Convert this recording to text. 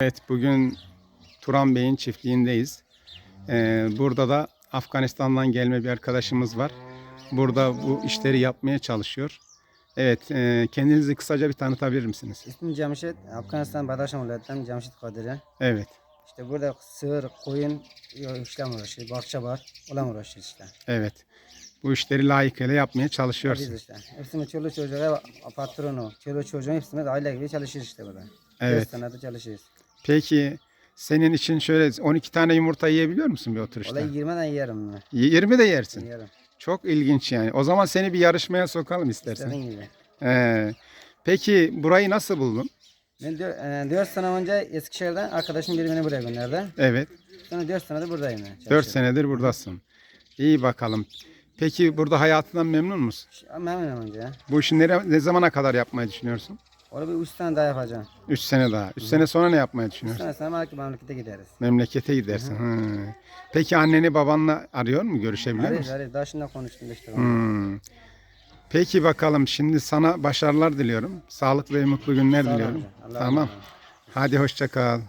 Evet, bugün Turan Bey'in çiftliğindeyiz. Ee, burada da Afganistan'dan gelme bir arkadaşımız var. Burada bu işleri yapmaya çalışıyor. Evet, e, kendinizi kısaca bir tanıtabilir misiniz? İsmim Cemşit. Afganistan Badaşan vilayetinden Cemşit Kadiri. Evet, İşte burada sığır, koyun işlem uğraşıyor. Bahçe var. Olan uğraşıyor işte. evet. Bu işleri layıkıyla yapmaya Biz çalışıyorsunuz. işte. Hepsimiz çoluğu çocuğa patronu. Çoluğu çocuğun hepsimiz aile gibi çalışıyoruz işte burada. Evet. 5 senede çalışıyoruz. Peki senin için şöyle 12 tane yumurta yiyebiliyor musun bir oturuşta? Olay 20'den yerim ben. 20 de yersin. Yerim. Çok ilginç yani. O zaman seni bir yarışmaya sokalım istersen. İstediğin gibi. Ee, peki burayı nasıl buldun? Ben 4 sene önce Eskişehir'den arkadaşım biri beni buraya gönderdi. Evet. Sonra 4 senedir buradayım. yani, 4 çalışıyorum. senedir buradasın. İyi bakalım. Peki burada hayatından memnun musun? Memnunum önce. Bu işi nere, ne zamana kadar yapmayı düşünüyorsun? Orada bir 3 sene daha yapacağım. 3 sene daha. 3 sene sonra ne yapmayı 3 düşünüyorsun? sene sonra belki memlekete gideriz. Memlekete gidersin. Hı. Peki anneni babanla arıyor mu? Görüşebiliyor Arayız musun? arayız. Daha şimdi konuştum işte. Hmm. Peki bakalım şimdi sana başarılar diliyorum. Sağlıklı ve mutlu günler Sağ diliyorum. Tamam. Hadi hoşça kal.